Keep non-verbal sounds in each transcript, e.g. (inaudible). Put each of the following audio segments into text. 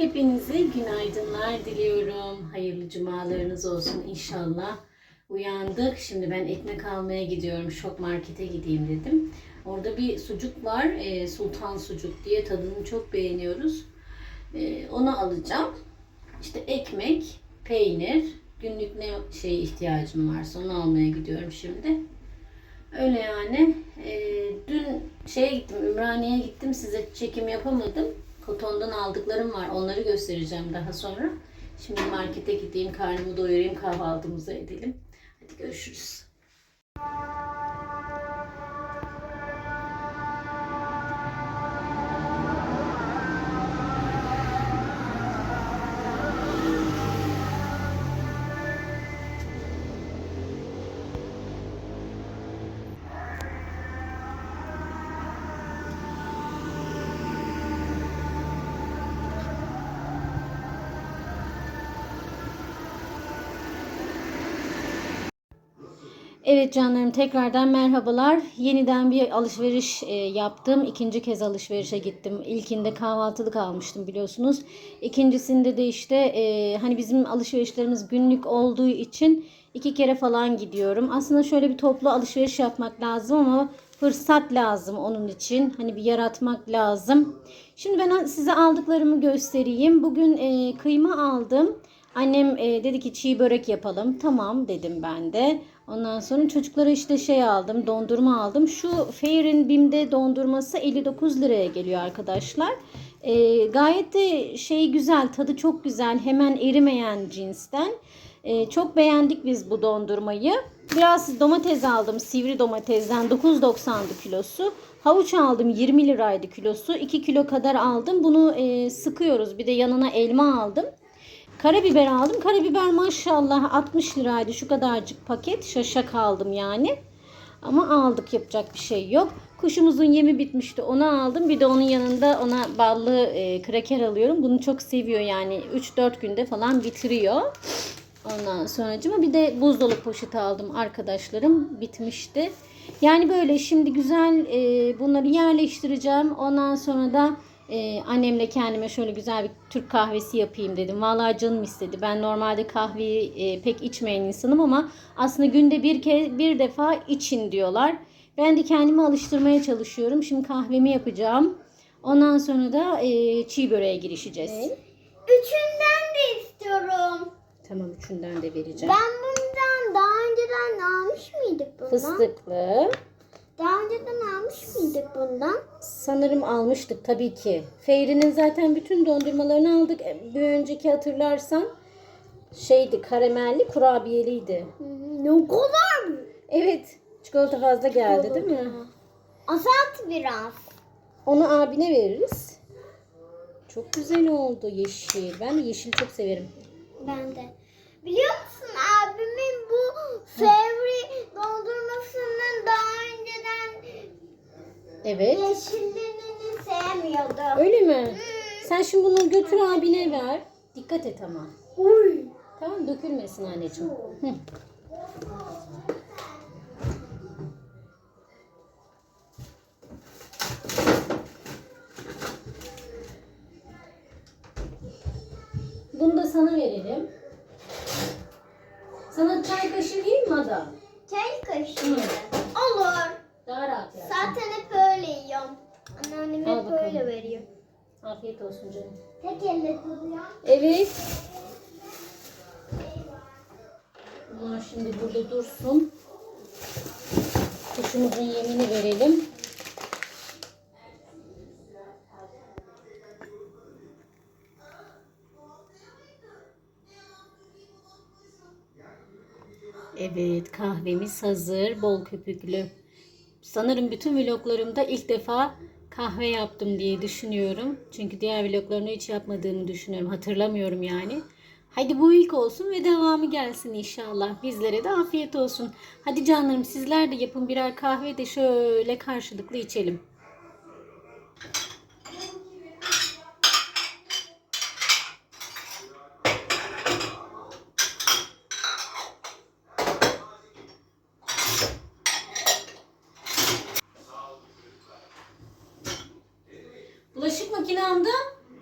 Hepinize günaydınlar diliyorum. Hayırlı cumalarınız olsun inşallah. Uyandık. Şimdi ben ekmek almaya gidiyorum. Şok markete gideyim dedim. Orada bir sucuk var. e, Sultan sucuk diye tadını çok beğeniyoruz. E, onu alacağım. İşte ekmek, peynir, günlük ne şey ihtiyacım varsa onu almaya gidiyorum şimdi. Öyle yani. Ee, dün şeye gittim, Ümraniye'ye gittim. Size çekim yapamadım. Kotondan aldıklarım var. Onları göstereceğim daha sonra. Şimdi markete gideyim, karnımı doyurayım, kahvaltımızı edelim. Hadi görüşürüz. Evet canlarım tekrardan merhabalar. Yeniden bir alışveriş e, yaptım. İkinci kez alışverişe gittim. İlkinde kahvaltılık almıştım biliyorsunuz. İkincisinde de işte e, hani bizim alışverişlerimiz günlük olduğu için iki kere falan gidiyorum. Aslında şöyle bir toplu alışveriş yapmak lazım ama fırsat lazım onun için. Hani bir yaratmak lazım. Şimdi ben size aldıklarımı göstereyim. Bugün e, kıyma aldım. Annem e, dedi ki çiğ börek yapalım. Tamam dedim ben de. Ondan sonra çocuklara işte şey aldım, dondurma aldım. Şu Fair'in Bim'de dondurması 59 liraya geliyor arkadaşlar. E, gayet de şey güzel, tadı çok güzel. Hemen erimeyen cinsten. E, çok beğendik biz bu dondurmayı. Biraz domates aldım, sivri domatesden 9.90'dı kilosu. Havuç aldım 20 liraydı kilosu. 2 kilo kadar aldım. Bunu e, sıkıyoruz. Bir de yanına elma aldım. Karabiber aldım. Karabiber maşallah 60 liraydı şu kadarcık paket. Şaşa kaldım yani. Ama aldık yapacak bir şey yok. Kuşumuzun yemi bitmişti onu aldım. Bir de onun yanında ona ballı e, kraker alıyorum. Bunu çok seviyor yani 3-4 günde falan bitiriyor. Ondan sonracıma bir de buzdolabı poşeti aldım arkadaşlarım. Bitmişti. Yani böyle şimdi güzel e, bunları yerleştireceğim. Ondan sonra da ee, annemle kendime şöyle güzel bir Türk kahvesi yapayım dedim. Vallahi canım istedi. Ben normalde kahveyi e, pek içmeyen insanım ama aslında günde bir kez bir defa için diyorlar. Ben de kendimi alıştırmaya çalışıyorum. Şimdi kahvemi yapacağım. Ondan sonra da e, çiğ böreğe girişeceğiz. Üçünden de istiyorum. Tamam üçünden de vereceğim. Ben bundan daha önceden almış mıydık bundan? Fıstıklı. Daha önceden almış mıydık bundan? Sanırım almıştık tabii ki. Feyri'nin zaten bütün dondurmalarını aldık. E, Bir önceki hatırlarsan şeydi karamelli kurabiyeliydi. Ne kadar büyük. Evet çikolata fazla geldi değil mi? Azalt biraz. Onu abine veririz. Çok güzel oldu yeşil. Ben de yeşil çok severim. Ben de. Biliyor musun abimin bu fevri Evet. yeşilliğini sevmiyordu. Öyle mi? Sen şimdi bunu götür abine ver. Dikkat et ama. Uy. Tamam dökülmesin anneciğim. Hı. Bunu da sana verelim. Sana çay kaşığı değil mi Ada? Çay kaşığı. Hı. Olur. Daha rahat yersin. Zaten hep öyle yiyorum. Anneannem Al hep bakalım. öyle veriyor. Afiyet olsun canım. Tek elle tutuyor. Evet. Bunlar şimdi burada dursun. Kuşumuzun yemini verelim. Evet kahvemiz hazır. Bol köpüklü. Sanırım bütün vloglarımda ilk defa kahve yaptım diye düşünüyorum. Çünkü diğer vloglarını hiç yapmadığımı düşünüyorum. Hatırlamıyorum yani. Hadi bu ilk olsun ve devamı gelsin inşallah. Bizlere de afiyet olsun. Hadi canlarım sizler de yapın birer kahve de şöyle karşılıklı içelim. Bulaşık makinemde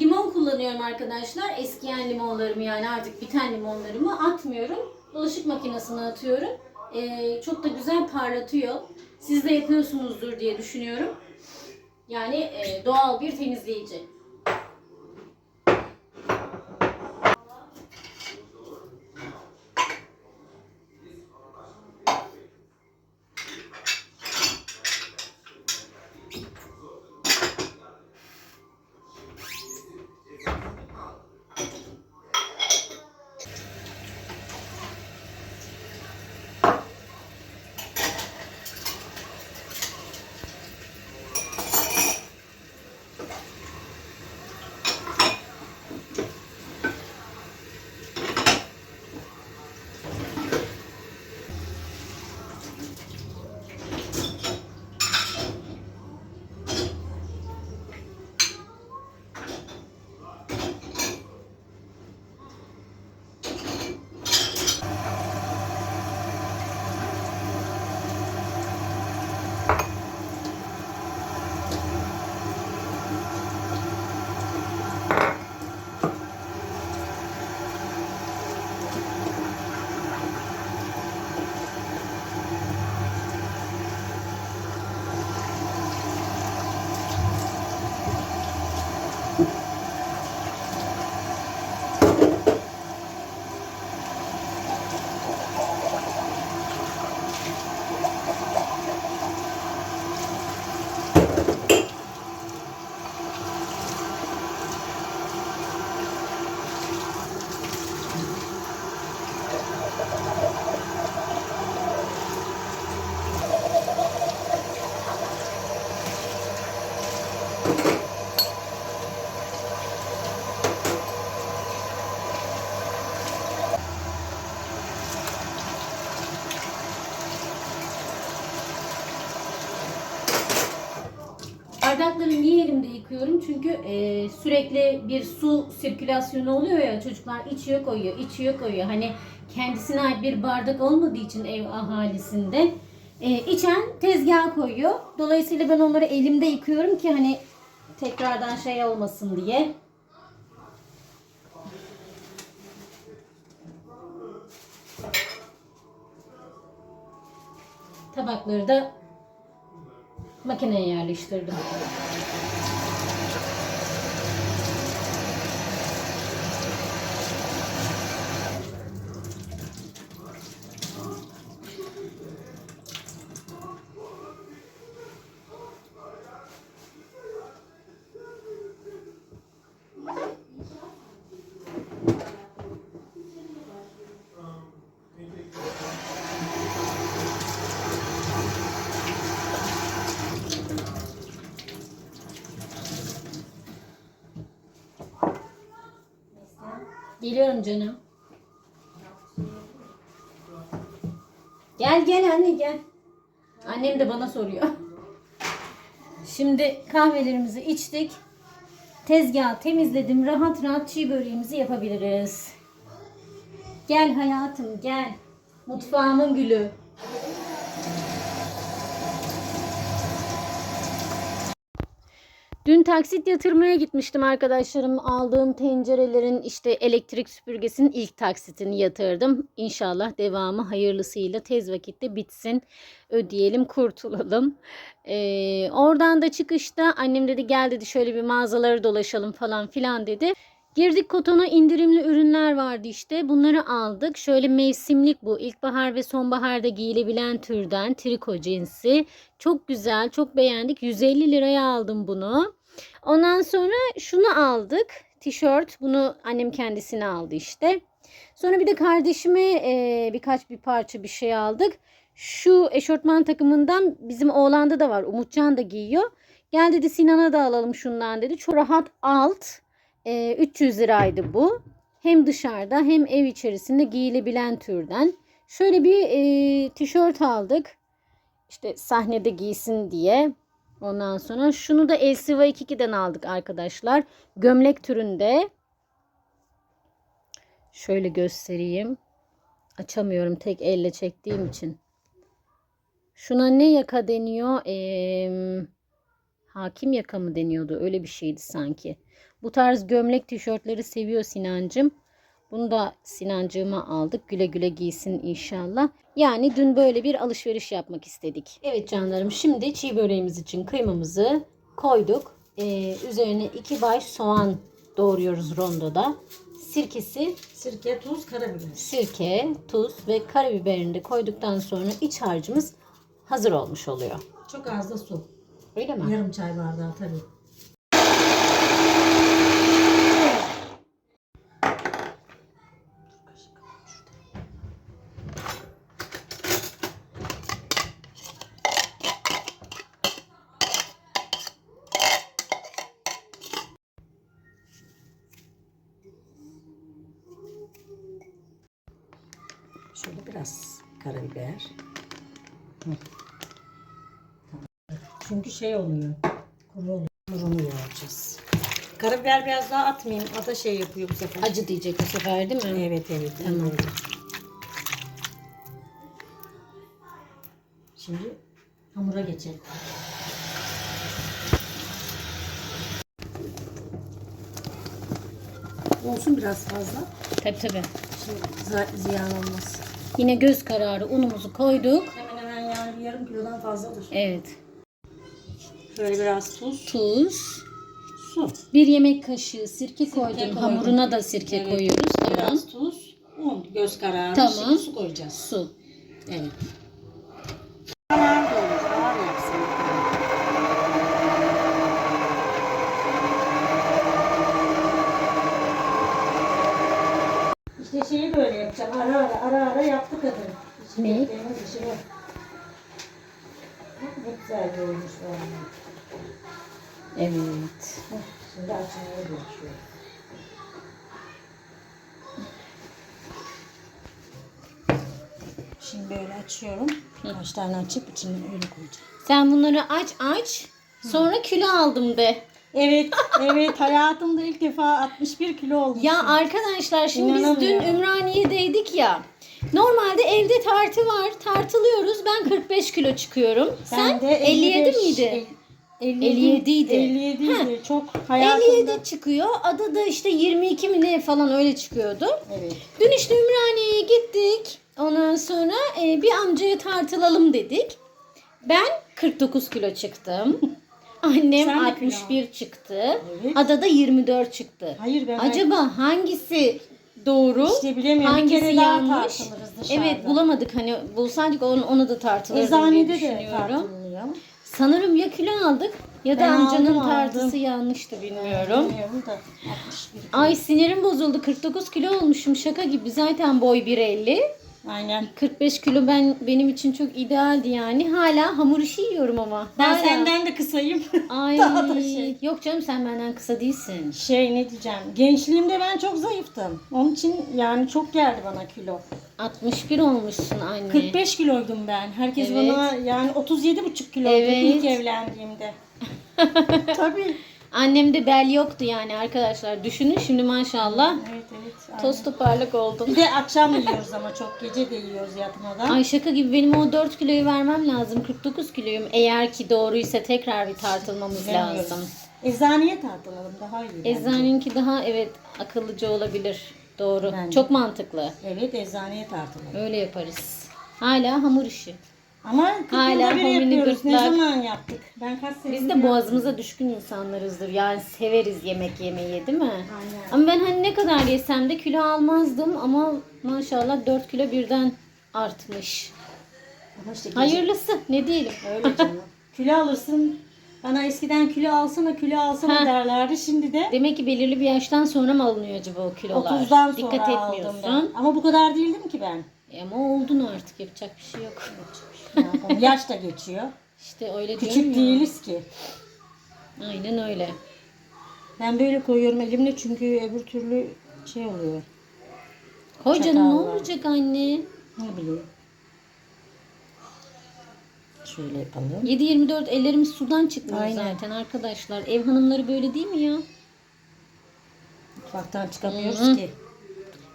limon kullanıyorum. kullanıyorum arkadaşlar. Eskiyen limonlarımı yani artık biten limonlarımı atmıyorum. Bulaşık makinesine atıyorum. Ee, çok da güzel parlatıyor. Siz de yapıyorsunuzdur diye düşünüyorum. Yani e, doğal bir temizleyici. Bardakları niye elimde yıkıyorum? Çünkü e, sürekli bir su sirkülasyonu oluyor ya çocuklar içiyor koyuyor, içiyor koyuyor. Hani kendisine ait bir bardak olmadığı için ev ahalisinde e, içen tezgaha koyuyor. Dolayısıyla ben onları elimde yıkıyorum ki hani tekrardan şey olmasın diye. Tabakları da makineye yerleştirdim. Geliyorum canım. Gel gel anne gel. Annem de bana soruyor. Şimdi kahvelerimizi içtik. Tezgahı temizledim. Rahat rahat çiğ böreğimizi yapabiliriz. Gel hayatım gel. Mutfağımın gülü. Dün taksit yatırmaya gitmiştim arkadaşlarım. Aldığım tencerelerin işte elektrik süpürgesinin ilk taksitini yatırdım. İnşallah devamı hayırlısıyla tez vakitte bitsin. Ödeyelim kurtulalım. Ee, oradan da çıkışta annem dedi gel dedi şöyle bir mağazaları dolaşalım falan filan dedi. Girdik kotona indirimli ürünler vardı işte. Bunları aldık. Şöyle mevsimlik bu. İlkbahar ve sonbaharda giyilebilen türden triko cinsi. Çok güzel, çok beğendik. 150 liraya aldım bunu. Ondan sonra şunu aldık. Tişört. Bunu annem kendisine aldı işte. Sonra bir de kardeşime e, birkaç bir parça bir şey aldık. Şu eşortman takımından bizim oğlanda da var. Umutcan da giyiyor. Gel dedi Sinan'a da alalım şundan dedi. Çok rahat alt. E, 300 liraydı bu. Hem dışarıda hem ev içerisinde giyilebilen türden. Şöyle bir e, tişört aldık. İşte sahnede giysin diye. Ondan sonra şunu da Elsiva 22'den aldık arkadaşlar. Gömlek türünde. Şöyle göstereyim. Açamıyorum tek elle çektiğim için. Şuna ne yaka deniyor? Ee, hakim yaka mı deniyordu? Öyle bir şeydi sanki. Bu tarz gömlek tişörtleri seviyor Sinancım. Bunu da Sinancığıma aldık. Güle güle giysin inşallah. Yani dün böyle bir alışveriş yapmak istedik. Evet canlarım şimdi çiğ böreğimiz için kıymamızı koyduk. Ee, üzerine iki baş soğan doğruyoruz rondoda. Sirkesi, Sirke, tuz, karabiber. sirke, tuz ve karabiberini de koyduktan sonra iç harcımız hazır olmuş oluyor. Çok az da su. Öyle mi? Yarım çay bardağı tabii. Şey oluyor. Kuru oluyor. Hamurunu yoğuracağız. Karabiber biraz daha atmayayım. Ata şey yapıyor bu sefer. Acı diyecek bu sefer değil mi? Evet evet. Tamam. Şimdi hamura geçelim. Olsun biraz fazla. Tabii tabii. Şimdi ziyan olmaz. Yine göz kararı unumuzu koyduk. Hemen hemen yani bir yarım kilodan fazladır. Evet. Şöyle biraz tuz, Tuz. su. Bir yemek kaşığı sirke koydum. koydum. Hamuruna da sirke Evet. koyuyoruz. Tamam. Biraz tuz, un, göz kararı. Tamam. Su koyacağız. Su. Evet. İşte şeyi böyle yapacağım. Ara ara ara ara yaptı kadın. Ne? Benim güzel olmuş vallahi. Evet. Şimdi açmaya geçiyor. Şimdi böyle açıyorum. Kaç tane açıp içine öyle koyacağım. Sen bunları aç aç. Sonra kilo aldım de. Evet, evet hayatımda ilk defa 61 kilo olmuşum. Ya arkadaşlar şimdi biz dün İnanamıyorum. Ümraniye'deydik ya. Normalde evde tartı var. Tartılıyoruz. Ben 45 kilo çıkıyorum. Sen Ben de 57 55, miydi? el- 57 idi. 57 Ha. idi. Çok hayatımda. 57 çıkıyor. Adı da işte 22 mi ne falan öyle çıkıyordu. Evet. Dün işte Ümraniye'ye gittik. Ondan sonra e, bir amcaya tartılalım dedik. Ben 49 kilo çıktım. (laughs) Annem Sen de 61 çıktı. Evet. Ada da 24 çıktı. Hayır ben Acaba hangisi doğru? İşte bilemiyorum. Bir Hangisi kere daha yanlış? dışarıda. Evet bulamadık. Hani bulsaydık onu, onu da tartılırdım Eczanede diye de düşünüyorum. tartılıyor. Sanırım ya kilo aldık ya da Ben amcanın aldım, tartısı aldım. yanlıştı bilmiyorum. Bilmiyorum da 61 kilo. Ay sinirim bozuldu. 49 kilo olmuşum. Şaka gibi. Zaten boy 1.50. Aynen. 45 kilo ben benim için çok idealdi yani. Hala hamur işi yiyorum ama. Ben Hala. senden de kısayım. (laughs) Ay Daha da şey. yok canım sen benden kısa değilsin. Şey ne diyeceğim. Gençliğimde ben çok zayıftım. Onun için yani çok geldi bana kilo. 61 olmuşsun anne. 45 kiloydum ben. Herkes Evet. bana yani 37,5 kiloydum Evet. ilk evlendiğimde. (laughs) Tabii. Annemde bel yoktu yani arkadaşlar. Düşünün şimdi maşallah. Evet evet. Toz toparlak oldum. Bir de akşam yiyoruz ama çok gece de yiyoruz yatmadan. Ay şaka gibi benim o 4 kiloyu vermem lazım. 49 kiloyum. Eğer ki doğruysa tekrar bir tartılmamız Bilmiyorum. lazım. Eczaneye tartılalım daha iyi. bence. Eczaneninki daha evet akıllıca olabilir. Doğru. Bence. Çok mantıklı. Evet eczaneye tartılalım. Öyle yaparız. Hala hamur işi. Ama 40 Hala yılda bir yapıyoruz. Ne gırtlak. zaman yaptık? Ben kaç sene Biz de boğazımıza düşkün insanlarızdır. Yani severiz yemek yemeyi değil mi? Aynen. Ama ben hani ne kadar yesem de kilo almazdım ama maşallah 4 kilo birden artmış. Ama işte Hayırlısı ne diyelim. Öyle canım. (laughs) kilo alırsın. Bana eskiden kilo alsana kilo alsana Ha. derlerdi. Şimdi de Demek ki belirli bir yaştan sonra mı alınıyor acaba o kilolar? 30'dan sonra Dikkat aldım etmiyorsun. ben. Ama bu kadar değildim ki ben. E ama oldun artık yapacak bir şey yok. Ne yapalım? Yaş da geçiyor. İşte öyle diyorum Küçük ya. değiliz ki. Aynen öyle. Ben böyle koyuyorum elimle çünkü öbür türlü şey oluyor. Koy canım ne olacak anne? Ne bileyim. Şöyle yapalım. 7-24 ellerimiz sudan çıkmıyor Aynen. zaten arkadaşlar. Ev hanımları böyle değil mi ya? Mutfaktan çıkamıyoruz hı. ki.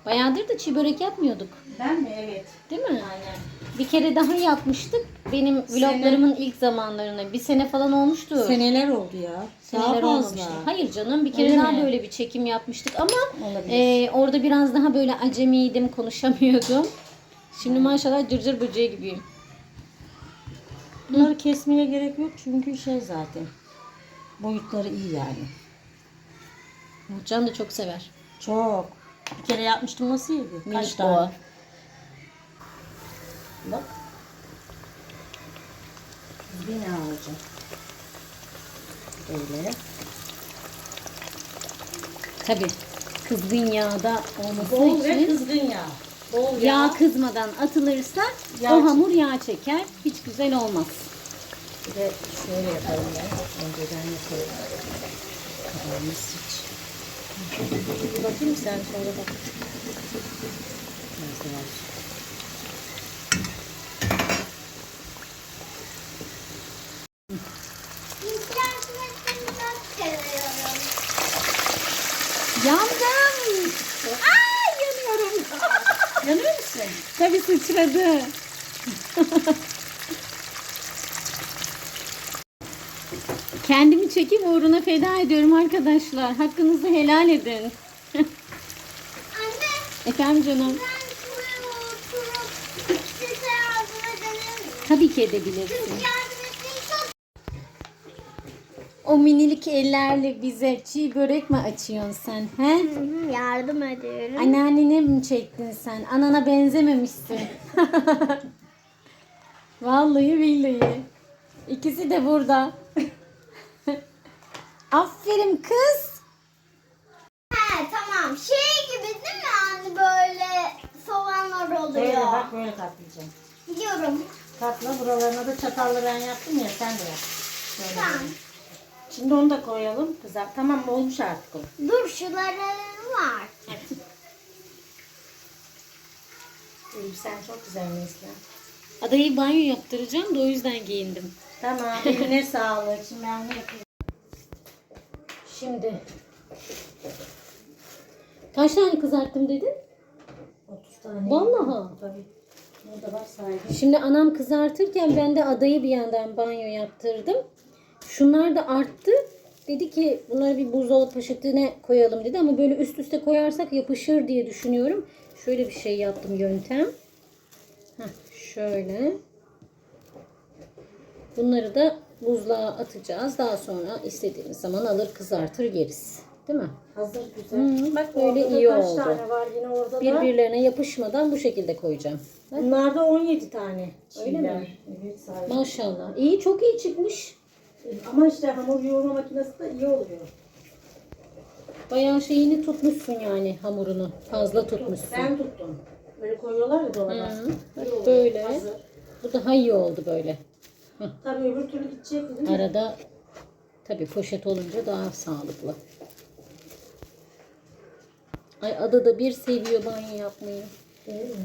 Bayağıdır da çiğ börek yapmıyorduk. Ben mi? Evet. Değil mi? Aynen. Bir kere daha yapmıştık. benim vloglarımın ilk zamanlarına bir sene falan olmuştu. Seneler oldu ya. Seneler Daha olmamıştı. fazla. Hayır canım bir kere Öyle daha mi? böyle bir çekim yapmıştık ama Olabilir. e, orada biraz daha böyle acemiydim konuşamıyordum. Şimdi maşallah cırcır böceği gibiyim. Bunları kesmeye gerek yok çünkü şey zaten. Boyutları iyi yani. Can da çok sever. Çok. Bir kere yapmıştım nasıl yedi? Kaç Minik tane? boğa. Bak. Bir ne alacağım? Böyle. Tabii. Kızgın yağda olması Bol ve için kızgın yağ. Bol yağ kızmadan atılırsa Yağ o hamur yağ çeker. Hiç güzel olmaz. Bir de şöyle yapalım ya. Önceden yapalım. Kabarması için. Bakayım sen sonra bak. Yandım. Aa yanıyorum. (laughs) Yanıyor musun? Tabii sıçradı. (laughs) Kendimi çekip uğruna feda ediyorum arkadaşlar. Hakkınızı helal edin. Anne Efendim canım. ben şuraya oturup size yardım edelim. Tabii ki edebilirsin. Yardım çok O minilik ellerle bize çiğ börek mi açıyorsun sen? He? yardım ediyorum. Anneannene mi çektin sen? Anana benzememişsin. (laughs) Vallahi billahi. İkisi de burada. Aferin kız. He tamam. Şey gibi değil mi anne böyle soğanlar oluyor. Böyle bak böyle katlayacağım. Biliyorum. Katla buralarına da çatalla ben yaptım ya sen de yap. Şöyle. Tamam. Şimdi onu da koyalım kızar. Tamam? Olmuş artık o. Dur şuları var. Elbisen çok güzel Neslihan. Adayı banyo yaptıracağım da o yüzden giyindim. Tamam. Eline (laughs) sağlık. Şimdi ben ne yapayım? Şimdi. Kaç tane kızarttım dedin? 30 tane. Vallahi. Tabii. Burada var sahibi. Şimdi anam kızartırken ben de adayı bir yandan banyo yaptırdım. Şunlar da arttı. Dedi ki bunları bir buzdolabı poşetine koyalım dedi ama böyle üst üste koyarsak yapışır diye düşünüyorum. Şöyle bir şey yaptım yöntem. Heh, şöyle. Bunları da buzluğa atacağız. Daha sonra istediğimiz zaman alır kızartır yeriz. Değil mi? Hazır güzel. Hı, bak böyle Orada da iyi kaç oldu. tane var yine orada da? Birbirlerine yapışmadan bu şekilde koyacağım. Bak. Bunlarda 17 tane. Öyle çiğler. mi? Evet sahibi. Maşallah. İyi çok iyi çıkmış. Ama işte hamur yoğurma makinesi de iyi oluyor. Bayağı şeyini tutmuşsun yani hamurunu. Fazla tutmuşsun. Ben tuttum. Böyle koyuyorlar ya dolaba. Böyle. Hazır. Bu daha iyi oldu böyle. Tabii öbür türlü gidecekti değil mi? Arada tabii poşet olunca daha sağlıklı. Ay Ada da bir seviyor banyo yapmayı.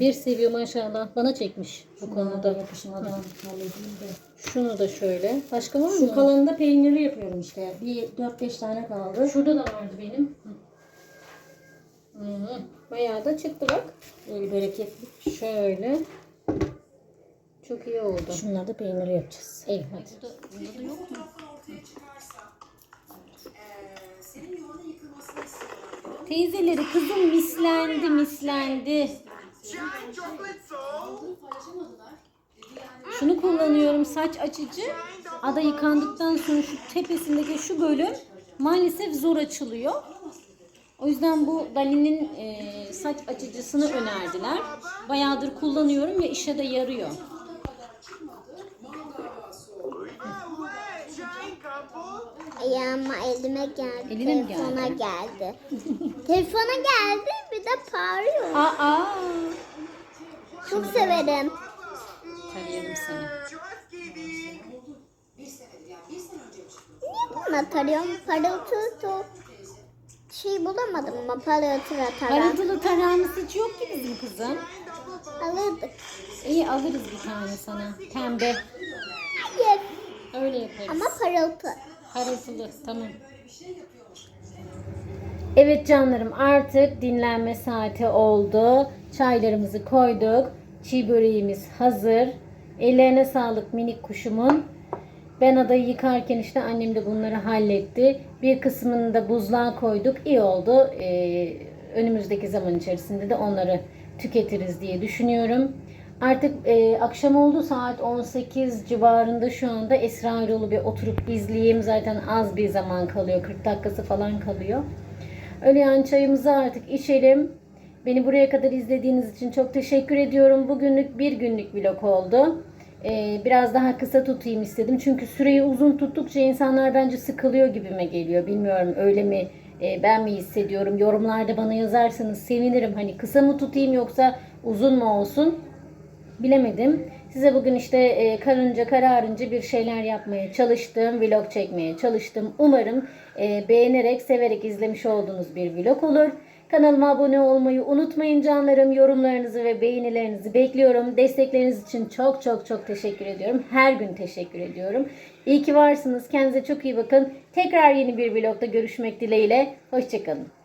Bir seviyor maşallah. Bana çekmiş bu Konuda konuda. yapışmadan halledeyim de. Şunu da şöyle. Başka var Şu mı? kalanını da peynirli yapıyorum işte. Bir 4-5 tane kaldı. Şurada da vardı benim. Hı. Hı. Bayağı da çıktı bak. Böyle bereketli. Şöyle. Çok iyi oldu. Şunları da peynirli yapacağız. İyi hadi. Bunda da yok mu? Teyzeleri kızım mislendi mislendi. Şunu kullanıyorum saç açıcı. Ada yıkandıktan sonra şu tepesindeki şu bölüm maalesef zor açılıyor. O yüzden bu Dali'nin e, saç açıcısını önerdiler. Bayağıdır kullanıyorum ve işe de yarıyor. Ya ama elime geldi. Eline mi Telefona geldi? geldi. (laughs) Telefona geldi bir de parlıyor. Aa! Çok severim. Tarayalım seni. Niye buna tarıyorum? Parıltı to şey bulamadım ama parıltı ve taran. Parıltılı tarağımız hiç yok ki bizim kızım. Alırdık. İyi alırız bir tane sana. Pembe. Hayır Öyle yaparız. ama parıltı. Parıltılı tamam. Evet canlarım artık dinlenme saati oldu. Çaylarımızı koyduk. Çiğ böreğimiz hazır. Ellerine sağlık minik kuşumun. Ben adayı yıkarken işte annem de bunları halletti. Bir kısmını da buzluğa koyduk. İyi oldu. Ee, önümüzdeki zaman içerisinde de onları tüketiriz diye düşünüyorum. Artık e, akşam oldu saat 18 civarında şu anda Esra Erol'u bir oturup izleyeyim. Zaten az bir zaman kalıyor. 40 dakikası falan kalıyor. Öyle yani çayımızı artık içelim. Beni buraya kadar izlediğiniz için çok teşekkür ediyorum. Bugünlük bir günlük vlog oldu. Ee, biraz daha kısa tutayım istedim. Çünkü süreyi uzun tuttukça insanlar bence sıkılıyor gibime geliyor. Bilmiyorum öyle mi e, ben mi hissediyorum. Yorumlarda bana yazarsanız sevinirim. Hani kısa mı tutayım yoksa uzun mu olsun? Bilemedim. Size bugün işte e, karınca kararınca bir şeyler yapmaya çalıştım. Vlog çekmeye çalıştım. Umarım e, beğenerek, severek izlemiş olduğunuz bir vlog olur. Kanalıma abone olmayı unutmayın canlarım. Yorumlarınızı ve beğenilerinizi bekliyorum. Destekleriniz için çok çok çok teşekkür ediyorum. Her gün teşekkür ediyorum. İyi ki varsınız. Kendinize çok iyi bakın. Tekrar yeni bir vlogda görüşmek dileğiyle. Hoşçakalın.